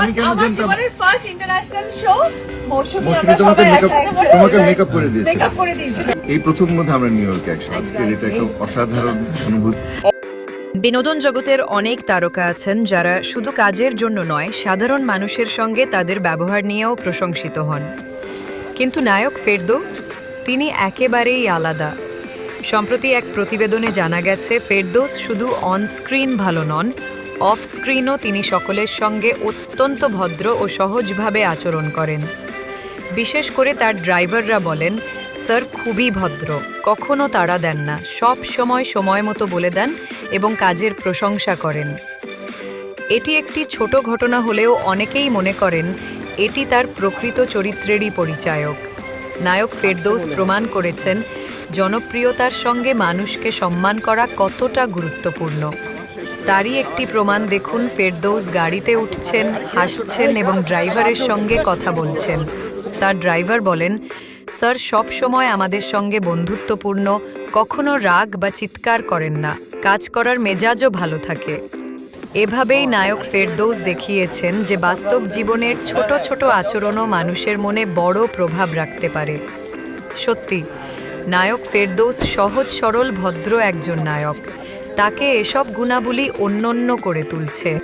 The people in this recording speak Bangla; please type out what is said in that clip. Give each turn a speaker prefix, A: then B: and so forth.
A: আমি কেন জানতাম?
B: First international show Mousumi
A: Mousumi তোমাকে মেকআপ তোমাকে মেকআপ করে দিয়েছে।
B: মেকআপ করে দিয়েছিল
A: এই প্রথম মধ্যে আমরা নিউ ইয়র্কে একসাথে আজকের এটা একটা অসাধারণ অনুভূতি।
C: বিনোদন জগতের অনেক তারকা আছেন যারা শুধু কাজের জন্য নয় সাধারণ মানুষের সঙ্গে তাদের ব্যবহার নিয়েও প্রশংসিত হন। কিন্তু নায়ক ফেরদৌস তিনি একেবারেই আলাদা। সম্প্রতি এক প্রতিবেদনে জানা গেছে ফেরদৌস শুধু অন স্ক্রিন ভালো নন অফ স্ক্রিনও তিনি সকলের সঙ্গে অত্যন্ত ভদ্র ও সহজভাবে আচরণ করেন। বিশেষ করে তার ড্রাইভাররা বলেন স্যার খুবই ভদ্র। কখনো তাড়া দেন না। সব সময় সময় মতো বলে দেন এবং কাজের প্রশংসা করেন। এটি একটি ছোট ঘটনা হলেও অনেকেই মনে করেন এটি তার প্রকৃত চরিত্রেরই পরিচায়ক। নায়ক ফেরদৌস প্রমাণ করেছেন জনপ্রিয়তার সঙ্গে মানুষকে সম্মান করা কতটা গুরুত্বপূর্ণ। তারই একটি প্রমাণ দেখুন, ফেরদৌস গাড়িতে উঠছেন, হাসছেন এবং ড্রাইভারের সঙ্গে কথা বলছেন। তার ড্রাইভার বলেন, স্যার, সব সময় আমাদের সঙ্গে বন্ধুত্বপূর্ণ, কখনো রাগ বা চিৎকার করেন না, কাজ করার মেজাজও ভালো থাকে। এভাবেই নায়ক ফেরদৌস দেখিয়েছেন যে বাস্তব জীবনের ছোট ছোট আচরণও মানুষের মনে বড় প্রভাব রাখতে পারে। সত্যি, নায়ক ফেরদৌস সহজ, সরল, ভদ্র একজন নায়ক। তাকে এসব গুণাবলী অন্যন্য করে তুলছে।